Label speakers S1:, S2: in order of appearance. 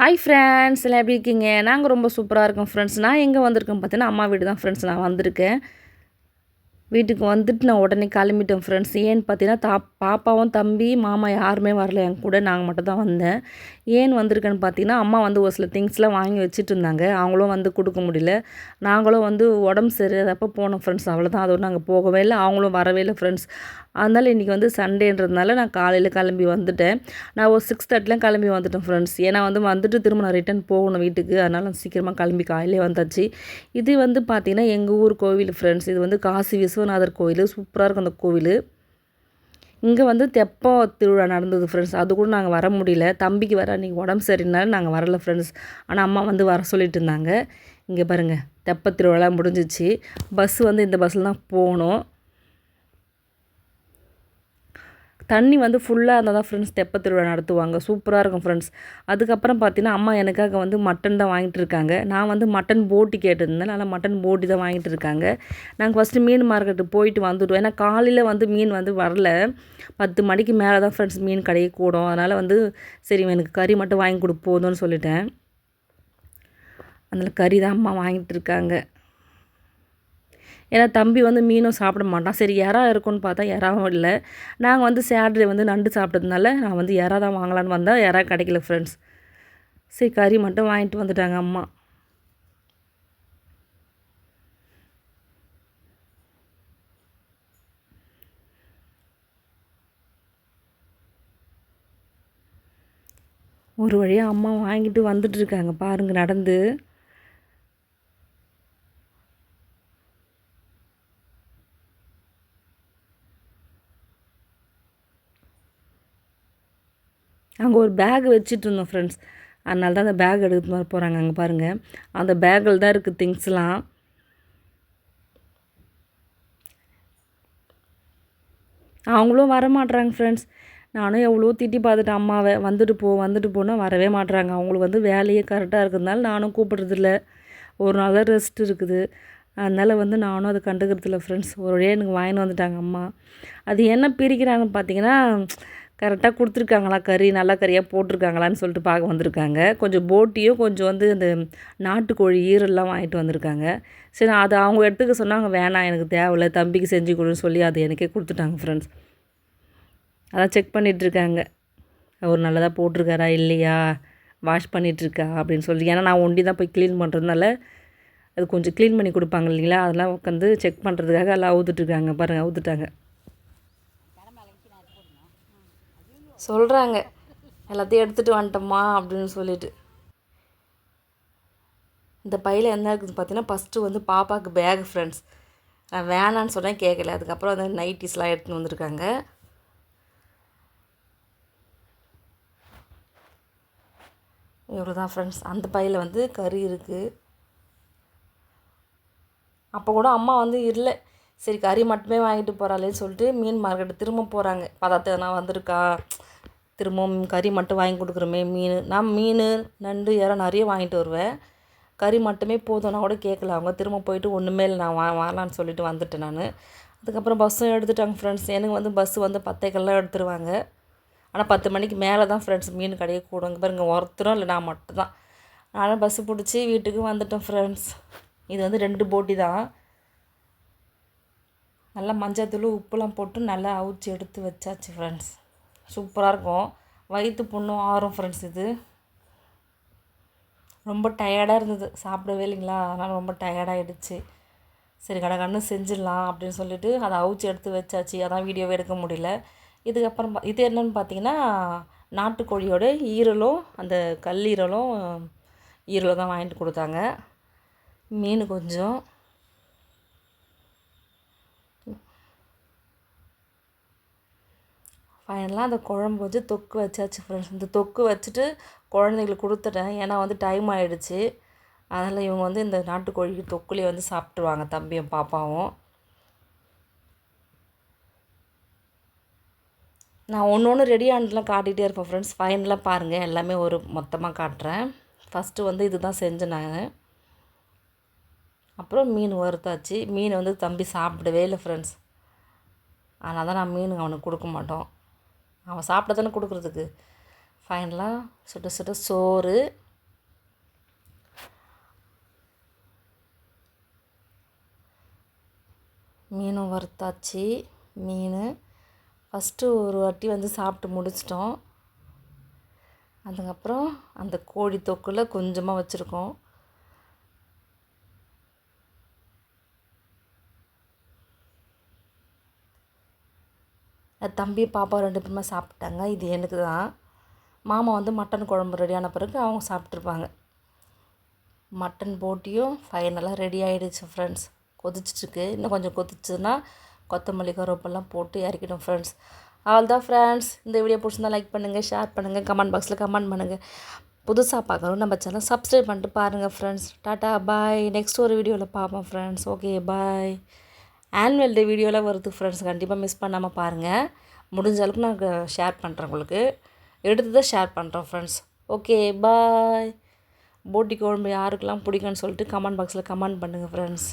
S1: Hi friends எல்லாம் எப்படி இருக்கீங்க? நாங்கள் ரொம்ப சூப்பராக இருக்கோம் ஃப்ரெண்ட்ஸ் நான் எங்கே வந்திருக்கேன் பார்த்தீங்கன்னா அம்மா வீடு தான் ஃப்ரெண்ட்ஸ் நான் வந்திருக்கேன். வீட்டுக்கு வந்துட்டு நான் உடனே கிளம்பிட்டேன் ஃப்ரெண்ட்ஸ் ஏன்னு பார்த்தீங்கன்னா தா பாப்பாவும் தம்பி மாமா யாருமே வரல. என் கூட நாங்கள் மட்டும் தான் வந்தேன். ஏன் வந்திருக்கேன்னு பார்த்தீங்கன்னா அம்மா வந்து ஒரு சில திங்ஸ்லாம் வாங்கி வச்சுட்டு இருந்தாங்க. அவங்களும் வந்து கொடுக்க முடியல. நாங்களும் வந்து உடம்பு சரியாதப்போ போனோம் ஃப்ரெண்ட்ஸ் அவ்வளோதான் அதோடு நாங்கள் போகவே இல்லை. அவங்களும் வரவே இல்லை ஃப்ரெண்ட்ஸ் அதனால் இன்றைக்கி வந்து சண்டேன்றதுனால நான் காலையில் கிளம்பி வந்துட்டேன். நான் ஒரு சிக்ஸ் தேர்ட்டிலாம் கிளம்பி வந்துட்டேன் ஃப்ரெண்ட்ஸ் ஏன்னா வந்து வந்துட்டு திரும்ப நான் ரிட்டன் போகணும் வீட்டுக்கு. அதனால் சீக்கிரமாக கிளம்பி காலையிலே வந்தாச்சு. இது வந்து பார்த்திங்கன்னா எங்கள் ஊர் கோவில் ஃப்ரெண்ட்ஸ் இது வந்து காசி விஸ்வநாதர் கோவில். சூப்பராக இருக்கும் அந்த கோவில். இங்கே வந்து தெப்ப திருவிழா நடந்தது ஃப்ரெண்ட்ஸ் அது கூட நாங்கள் வர முடியல. தம்பிக்கு வர அன்றைக்கி உடம்பு சரினாலும் நாங்கள் வரல ஃப்ரெண்ட்ஸ் ஆனால் அம்மா வந்து வர சொல்லிட்டு இருந்தாங்க. இங்கே பாருங்கள் தெப்ப திருவிழா முடிஞ்சிச்சு. பஸ்ஸு வந்து இந்த பஸ்ஸில் தான் போகணும் தண்ணி வந்து ஃபுல்லாக இருந்தால் தான் ஃப்ரெண்ட்ஸ் தெப்ப திருவிழா நடத்துவாங்க. சூப்பராக இருக்கும் ஃப்ரெண்ட்ஸ் அதுக்கப்புறம் பார்த்தீங்கன்னா அம்மா எனக்காக வந்து மட்டன் தான் வாங்கிட்டு இருக்காங்க. நான் வந்து மட்டன் போட்டி கேட்டிருந்தேன். நல்லா மட்டன் போட்டி தான் வாங்கிட்டு இருக்காங்க. நாங்கள் ஃபஸ்ட்டு மீன் மார்க்கெட்டு போயிட்டு வந்துவிட்டோம் ஏன்னா காலையில் வந்து மீன் வந்து வரல. பத்து மணிக்கு மேலே தான் ஃப்ரெண்ட்ஸ் மீன் கடையை கூடும். அதனால் வந்து சரி எனக்கு கறி மட்டும் வாங்கி கொடு போதும்னு சொல்லிட்டேன். அதில் கறி தான் அம்மா வாங்கிட்டு இருக்காங்க. ஏன்னா தம்பி வந்து மீனும் சாப்பிட மாட்டான். சரி இறா இருக்கும்னு பார்த்தா இறாவும் இல்லை. நாங்கள் வந்து சாட்டர்டே வந்து நண்டு சாப்பிட்டதுனால நான் வந்து இறா தான் வாங்கலான்னு வந்தால் இறா கிடைக்கல ஃப்ரெண்ட்ஸ் சரி கறி மட்டும் வாங்கிட்டு வந்துட்டாங்க அம்மா. ஒரு வழியாக அம்மா வாங்கிட்டு வந்துட்டுருக்காங்க பாருங்கள் நடந்து. அங்கே ஒரு பேக் வச்சுட்டு இருந்தோம் ஃப்ரெண்ட்ஸ் அதனால தான் அந்த பேக் எடுத்து மாதிரி போகிறாங்க அங்கே பாருங்கள் அந்த பேக்கில் தான் இருக்குது திங்ஸ்லாம் அவங்களும் வரமாட்றாங்க ஃப்ரெண்ட்ஸ் நானும் எவ்வளோ திட்டி பார்த்துட்டேன் அம்மாவை. வந்துட்டு போ வந்துட்டு போனால் வரவே மாட்டுறாங்க அவங்களுக்கு வந்து வேலையே கரெக்டாக இருக்கிறதுனால நானும் கூப்பிட்றதில்ல. ஒரு நாள் தான் ரெஸ்ட் இருக்குது. அதனால் வந்து நானும் அதை கண்டுக்கிறதில்ல ஃப்ரெண்ட்ஸ் ஒரு வழியாக எனக்கு வாங்கின்னு வந்துட்டாங்க அம்மா. அது என்ன பிரிக்கிறாங்கன்னு பார்த்தீங்கன்னா கரெக்டாக கொடுத்துருக்காங்களா கறி? நல்லா கறியாக போட்டிருக்காங்களான்னு சொல்லிட்டு பார்க்க வந்திருக்காங்க. கொஞ்சம் போட்டியும் கொஞ்சம் வந்து இந்த நாட்டுக்கோழி ஈரல்லாம் வாங்கிட்டு வந்திருக்காங்க. சரி அது அவங்க எடுத்துக்க சொன்னாங்க வேணாம் எனக்கு தேவையில்ல தம்பிக்கு செஞ்சு கொடுன்னு சொல்லி அது எனக்கே கொடுத்துட்டாங்க ஃப்ரெண்ட்ஸ் அதான் செக் பண்ணிகிட்ருக்காங்க அவர் நல்லதாக போட்டிருக்காரா இல்லையா? வாஷ் பண்ணிகிட்ருக்கா அப்படின்னு சொல்லி ஏன்னா நான் ஒண்டி தான் போய் க்ளீன் பண்ணுறதுனால அது கொஞ்சம் க்ளீன் பண்ணி கொடுப்பாங்க இல்லைங்களா? அதெல்லாம் உட்காந்து செக் பண்ணுறதுக்காக எல்லாம் அவுத்துட்ருக்காங்க பாருங்கள் அவுத்துட்டாங்க. சொல்கிறாங்க எல்லாத்தையும் எடுத்துகிட்டு வந்துட்டோம்மா அப்படின்னு சொல்லிட்டு. இந்த பையில் என்ன இருக்குதுன்னு பார்த்தீங்கன்னா ஃபஸ்ட்டு வந்து பாப்பாவுக்கு பேக் ஃப்ரெண்ட்ஸ் நான் வேணான்னு சொன்னேன் கேட்கல அதுக்கப்புறம் வந்து நைட்டிஸ்லாம் எடுத்துன்னு வந்திருக்காங்க. இவ்வளோ தான் ஃப்ரெண்ட்ஸ் அந்த பையில் வந்து கறி இருக்குது அப்போ கூட அம்மா வந்து இல்லை. சரி கறி மட்டுமே வாங்கிட்டு போகிறாளேன்னு சொல்லிட்டு மீன் மார்க்கெட்டு திரும்ப போகிறாங்க பதார்த்தம் எதனா வந்திருக்கா? திரும்பவும் கறி மட்டும் வாங்கி கொடுக்குறோமே மீன். நான் மீன் நண்டு இறா நிறைய வாங்கிட்டு வருவேன். கறி மட்டுமே போதும்னா கூட கேட்கல. அவங்க திரும்ப போயிட்டு ஒன்றுமே இல்லை நான் வா வரலான்னு சொல்லிட்டு வந்துட்டேன் நான். அதுக்கப்புறம் பஸ்ஸும் எடுத்துட்டாங்க ஃப்ரெண்ட்ஸ் எனக்கு வந்து பஸ்ஸு வந்து பத்தைக்கெல்லாம் எடுத்துருவாங்க. ஆனால் பத்து மணிக்கு மேலே தான் ஃப்ரெண்ட்ஸ் மீன் கடையை கூடுங்க பாருங்க ஒருத்தரும் இல்லை நான் மட்டும்தான். நானும் பஸ்ஸு பிடிச்சி வீட்டுக்கு வந்துட்டேன் ஃப்ரெண்ட்ஸ் இது வந்து ரெண்டு போட்டி தான். நல்லா மஞ்சள் தூள் உப்புலாம் போட்டு நல்லா அவிச்சி எடுத்து வச்சாச்சு ஃப்ரெண்ட்ஸ் சூப்பராக இருக்கும் வயிற்று புண்ணும் ஆறும் ஃப்ரெண்ட்ஸ் இது. ரொம்ப டயர்டாக இருந்தது. சாப்பிடவே இல்லைங்களா? அதனால் ரொம்ப டயர்டாகிடுச்சு சரி கடை கண்ணு செஞ்சிடலாம் அப்படின்னு சொல்லிட்டு அதை அவிச்சு எடுத்து வச்சாச்சு. அதான் வீடியோவே எடுக்க முடியல. இதுக்கப்புறம் பா இது என்னென்னு பார்த்தீங்கன்னா நாட்டுக்கோழியோட ஈரலும் அந்த கல்லீரலும் ஈரலும் தான் வாங்கிட்டு கொடுத்தாங்க. மீன் கொஞ்சம். ஃபைனலாக அந்த குழம்பு வச்சு தொக்கு வச்சாச்சு ஃப்ரெண்ட்ஸ் இந்த தொக்கு வச்சுட்டு குழந்தைங்களுக்கு கொடுத்துட்டேன். ஏன்னா வந்து டைம் ஆகிடுச்சு அதனால் இவங்க வந்து இந்த நாட்டுக்கோழிக்கு தொக்குலேயே வந்து சாப்பிட்ருவாங்க தம்பியும் பாப்பாவும். நான் ஒன்று ஒன்று ரெடி ஆனதுலாம் காட்டிகிட்டே இருப்பேன் ஃப்ரெண்ட்ஸ் ஃபைனலாக பாருங்கள் எல்லாமே ஒரு மொத்தமாக காட்டுறேன். ஃபஸ்ட்டு வந்து இது தான் செஞ்சேன் நான். அப்புறம் மீன் வறுத்தாச்சு. மீன் வந்து தம்பி சாப்பிடவே இல்லை ஃப்ரெண்ட்ஸ் அதனால் தான் நான் மீன் அவனுக்கு கொடுக்க மாட்டோம். அவன் சாப்பிட தானே கொடுக்குறதுக்கு ஃபைனலாக சுட சுட சோறு. மீனும் வறுத்தாச்சு. மீன். ஃபஸ்ட்டு ஒரு வாட்டி வந்து சாப்பிட்டு முடிச்சிட்டோம். அதுக்கப்புறம் அந்த கோழி தொக்கில் கொஞ்சமாக வச்சுருக்கோம். தம்பி பாப்பா ரெண்டு பேருமே சாப்பிட்டாங்க. இது எனக்கு தான். மாமா வந்து மட்டன் குழம்பு ரெடியான பிறகு அவங்க சாப்பிட்ருப்பாங்க மட்டன் போட்டியும் ஃபைனலாக ரெடி ஆகிடுச்சு ஃப்ரெண்ட்ஸ் கொதிச்சிட்ருக்கு இன்னும் கொஞ்சம் கொதிச்சுன்னா கொத்தமல்லி கருவேப்பெல்லாம் போட்டு இறக்கிடும் ஃப்ரெண்ட்ஸ் தான் ஃப்ரெண்ட்ஸ் இந்த வீடியோ பிடிச்சிருந்தா லைக் பண்ணுங்கள் ஷேர் பண்ணுங்கள் கமெண்ட் பாக்ஸில் கமெண்ட் பண்ணுங்கள் புதுசாக பார்க்கணும் நம்ம சேனல் சப்ஸ்கிரைப் பண்ணிட்டு பாருங்கள் ஃப்ரெண்ட்ஸ் டாட்டா பாய் நெக்ஸ்ட் ஒரு வீடியோவில் பார்ப்போம் friends okay bye annual day வீடியோலாம் வருது ஃப்ரெண்ட்ஸ் கண்டிப்பாக மிஸ் பண்ணாமல் பாருங்கள் முடிஞ்ச அளவுக்கு நான் ஷேர் பண்ணுறேன் உங்களுக்கு. எடுத்து தான் ஷேர் பண்ணுறோம் ஃப்ரெண்ட்ஸ் ஓகே பாய் போட்டி குழம்பு யாருக்கெல்லாம் பிடிக்கும்னு சொல்லிட்டு கமெண்ட் பாக்ஸில் கமெண்ட் பண்ணுங்கள் ஃப்ரெண்ட்ஸ்